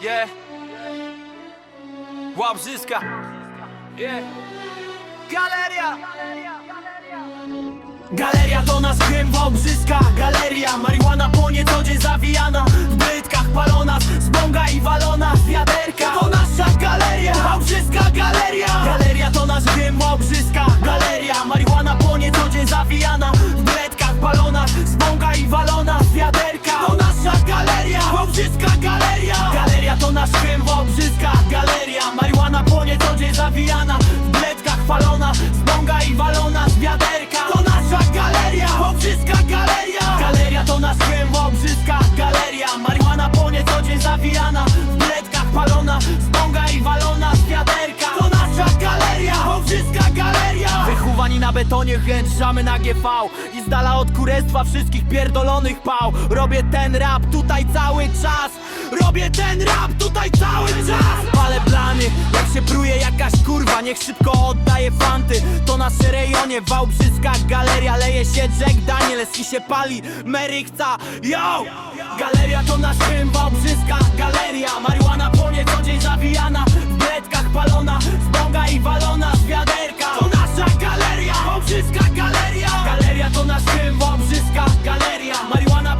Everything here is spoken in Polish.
Yeah. Łabrzyska. Yeah. Galeria. Galeria to nasz grym Wałbrzyska Galeria, marihuana po co dzień zawijana W brytkach palona, z bonga i walona wiaderka To nasza galeria, Wałbrzyska Galeria Galeria to nasz grym Wałbrzyska To nasz krem, Galeria Marihuana po co dzień zawijana. W bledkach palona, Na betonie, chętrzamy na GV I z dala od kurestwa wszystkich pierdolonych pał. Robię ten rap tutaj cały czas. Robię ten rap tutaj cały czas. Palę plany, jak się pruje jakaś kurwa Niech szybko oddaje fanty. To nasze rejonie, Wałbrzyska Galeria. Leje się Jack Daniels i się pali Mary yo! Galeria to nasz film, Wałbrzyska Galeria to nasz film, Wałbrzyska Galeria. Marihuana